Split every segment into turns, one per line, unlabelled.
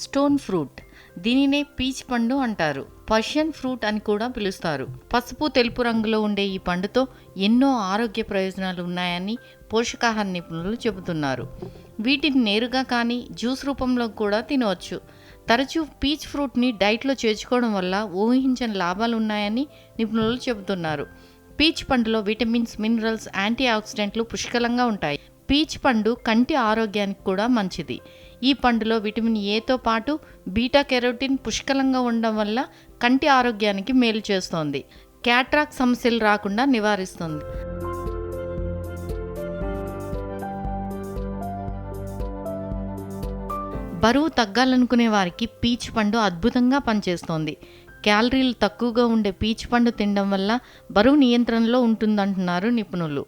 Stone fruit. దీనినే peach పండు అంటారు. పర్షియన్ ఫ్రూట్ అని కూడా పిలుస్తారు. పసుపు తెలుపు రంగులో ఉండే ఈ పండుతో ఎన్నో ఆరోగ్య ప్రయోజనాలు ఉన్నాయని పోషకాహార నిపుణులు చెబుతున్నారు. వీటిని నేరుగా కానీ జ్యూస్ రూపంలో కూడా తినవచ్చు. తరచూ పీచ్ ఫ్రూట్ని డైట్లో చేర్చుకోవడం వల్ల ఊహించని లాభాలు ఉన్నాయని నిపుణులు చెబుతున్నారు. పీచ్ పండులో విటమిన్స్ మినరల్స్ యాంటీ ఆక్సిడెంట్లు పుష్కలంగా ఉంటాయి. పీచ్ పండు కంటి ఆరోగ్యానికి కూడా మంచిది. ఈ పండులో విటమిన్ ఏతో పాటు బీటా కెరోటిన్ పుష్కలంగా ఉండడం వల్ల కంటి ఆరోగ్యానికి మేలు చేస్తోంది. క్యాట్రాక్ సమస్యలు రాకుండా నివారిస్తుంది. బరువు తగ్గాలనుకునే వారికి పీచ్ పండు అద్భుతంగా పనిచేస్తోంది. క్యాలరీలు తక్కువగా ఉండే పీచ్ పండు తినడం వల్ల బరువు నియంత్రణలో ఉంటుందంటున్నారు నిపుణులు.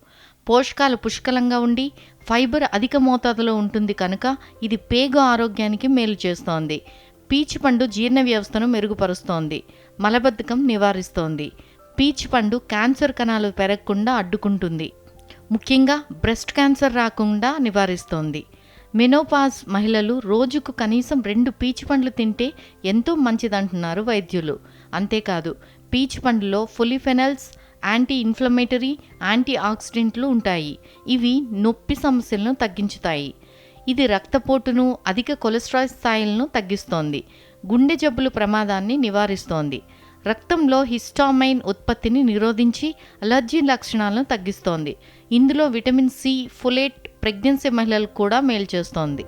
పోషకాలు పుష్కలంగా ఉండి ఫైబర్ అధిక మోతాదులో ఉంటుంది కనుక ఇది పేగు ఆరోగ్యానికి మేలు చేస్తోంది. పీచ్ పండు జీర్ణ వ్యవస్థను మెరుగుపరుస్తోంది. మలబద్ధకం నివారిస్తోంది. పీచ్ పండు క్యాన్సర్ కణాలు పెరగకుండా అడ్డుకుంటుంది. ముఖ్యంగా బ్రెస్ట్ క్యాన్సర్ రాకుండా నివారిస్తోంది. మెనోపాజ్ మహిళలు రోజుకు కనీసం రెండు పీచు పండ్లు తింటే ఎంతో మంచిదంటున్నారు వైద్యులు. అంతేకాదు పీచు పండులో ఫులిఫెనల్స్ యాంటీ ఇన్ఫ్లమేటరీ యాంటీ ఆక్సిడెంట్లు ఉంటాయి. ఇవి నొప్పి సమస్యలను తగ్గించుతాయి. ఇది రక్తపోటును అధిక కొలెస్ట్రాల్ స్థాయిలను తగ్గిస్తోంది. గుండె జబ్బుల ప్రమాదాన్ని నివారిస్తోంది. రక్తంలో హిస్టామైన్ ఉత్పత్తిని నిరోధించి అలర్జీ లక్షణాలను తగ్గిస్తోంది. ఇందులో విటమిన్ సి ఫులేట్ ప్రెగ్నెన్సీ మహిళలకు కూడా మేలు చేస్తోంది.